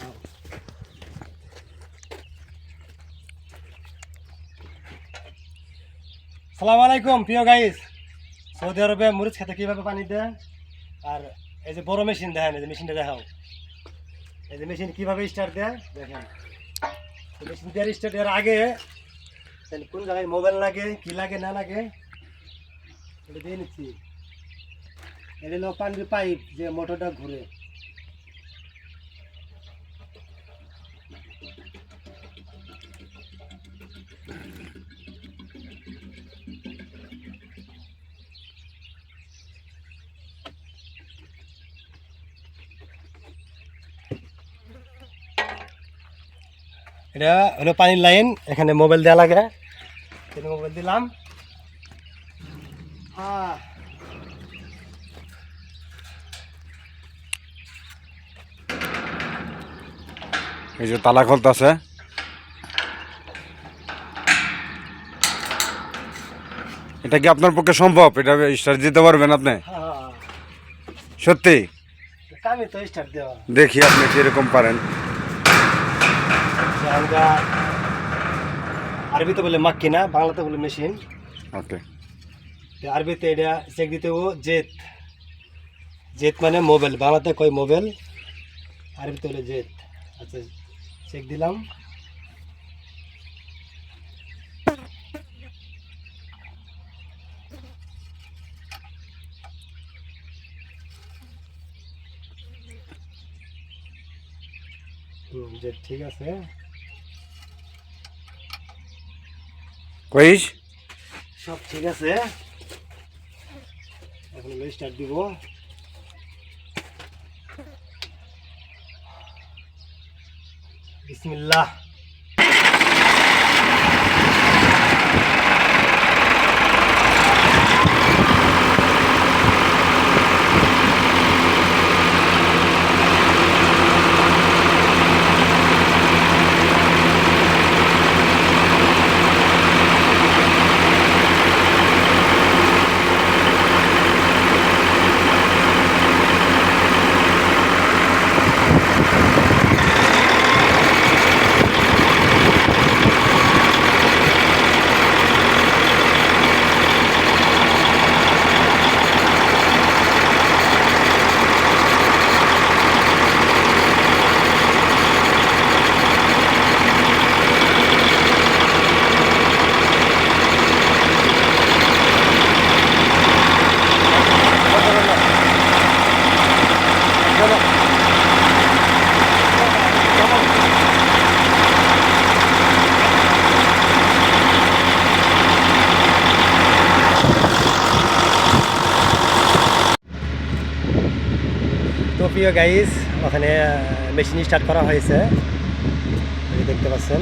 নাও। সালাম আলাইকুম, প্রিয় গাইস সৌদি আরবে মরিচ খেতে কীভাবে পানি দেয় আর এই যে বড় মেশিন দেখেন, এই যে মেশিনটা দেখাও। এই যে মেশিন কীভাবে স্টার্ট দেয় দেখেন। মেশিন দেওয়ার স্টার্ট দেওয়ার আগে কোন জায়গায় মোবাইল লাগে, কি লাগে, না লাগে, এটা দিয়ে নিচ্ছি। এটা হলো পানির পাইপ যে মোটরটা ঘুরে। এটা হলো পানির লাইন এখানে মোবাইল দেওয়া লাগে। এখানে মোবাইল দিলাম। এই যে তালা খুলতেছে। এটা কি আপনার পক্ষে সম্ভব? এটা স্টার্ট দিতে পারবেন আপনি? হ্যাঁ, সত্যি? দেখি আপনি কীরকম পারেন। আমরা আরবিতে বলে মাক্কি না বাংলাতে বলে মেশিন। ওকে তো আরবিতে এটা চেক দিতে ও জেত। জেত মানে মোবাইল বাংলাতে কয় মোবাইল আরবিতে বলে জেত। আচ্ছা চেক দিলাম। ঠিক আছে। কইস সব ঠিক আছে। এখন স্টার্ট দিব। বিসমিল্লাহ। প্রিয় গাইজ ওখানে মেশিন স্টার্ট করা হয়েছে। দেখতে পাচ্ছেন।